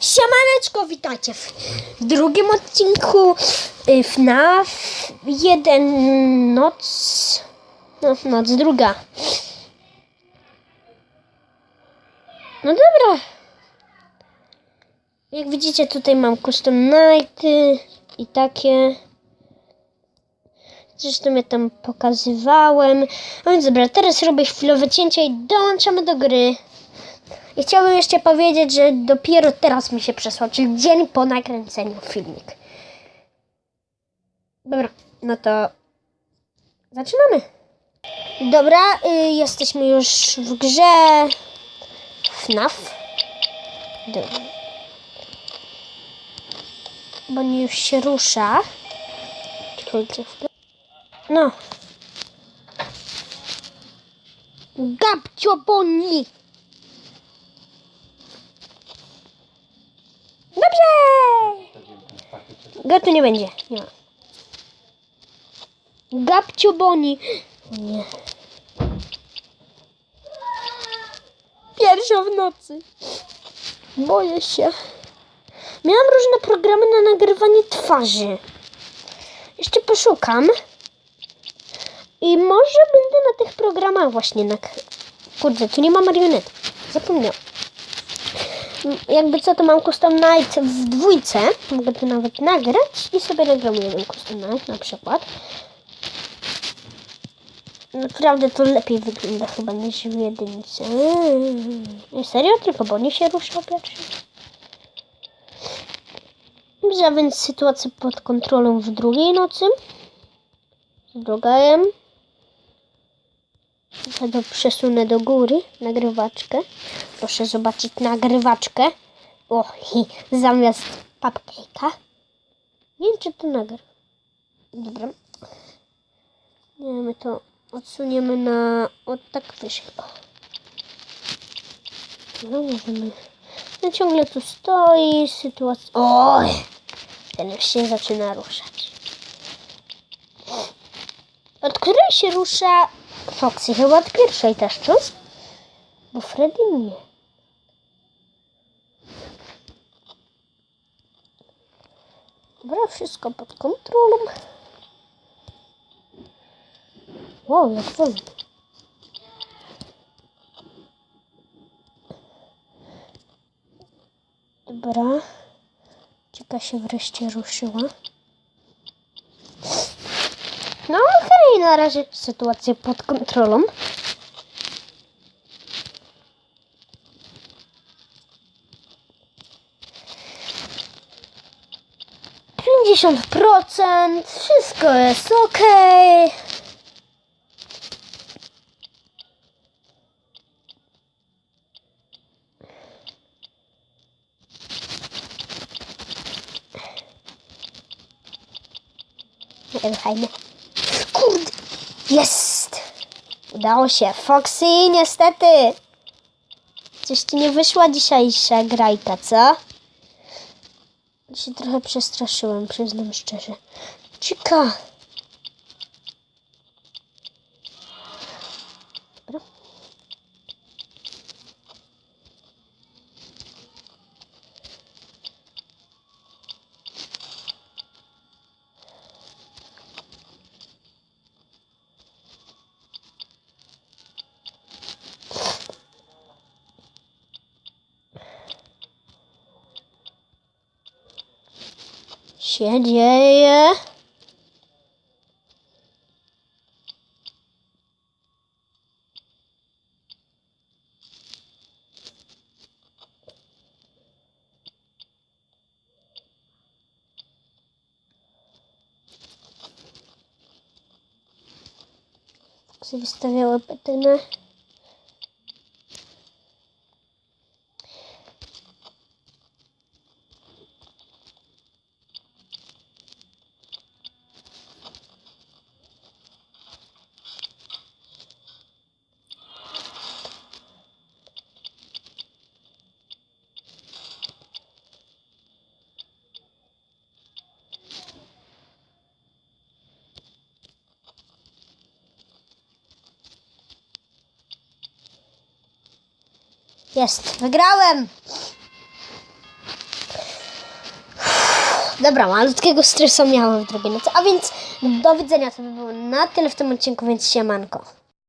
Siemaneczko, witajcie w drugim odcinku y, FNAF 1 noc, no, noc druga. No dobra. Jak widzicie tutaj mam custom nighty i takie. Zresztą ja tam pokazywałem. No więc dobra, teraz robię chwilowe cięcie i dołączamy do gry. I chciałbym jeszcze powiedzieć, że dopiero teraz mi się przesłał, czyli dzień po nakręceniu filmik. Dobra, no to zaczynamy. Dobra, y, jesteśmy już w grze FNAF. Dobra. Bo nie już się rusza. No. Gabcio Boni! Dobrze! Go tu nie będzie. Nie ma. Boni. Nie. Pierwsza w nocy. Boję się. Miałam różne programy na nagrywanie twarzy. Jeszcze poszukam. I może będę na tych programach właśnie na... Kurde, tu nie ma marionet. Zapomniałam jakby co, to mam custom night w dwójce. Mogę to nawet nagrać i sobie nagram jeden custom night na przykład. Naprawdę to lepiej wygląda chyba niż w jedynce. Nie, serio? Tylko Bonnie się ruszał pierwszy. Dobrze, więc sytuacja pod kontrolą w drugiej nocy. Drugałem. To przesunę do góry nagrywaczkę. Proszę zobaczyć nagrywaczkę. O, hi, zamiast papkejka. Nie wiem, czy to nagrywa. Dobra. Nie, my to odsuniemy na... O, tak wyżej. No, możemy... No ciągle tu stoi, sytuacja... Oj! Ten już się zaczyna ruszać. Od której się rusza Foxy? Chyba od pierwszej też, czy? Bo Freddy nie. Dobra, wszystko pod kontrolą. Wow, jak wolno. Dobra. Cieka się wreszcie ruszyła. No okej, na razie sytuacja pod kontrolą. Procent, wszystko jest ok. Ruchajmy. Jest! Udało się. Foxy, niestety. Coś ci nie wyszła dzisiejsza grajka, co? Się trochę przestraszyłem, przyznam szczerze. Cika! Się dzieje? Sobie wystawiały petynę. Jest, wygrałem! Dobra, malutkiego stresa miałem w drugiej nocy, a więc do widzenia, to by było na tyle w tym odcinku, więc siemanko.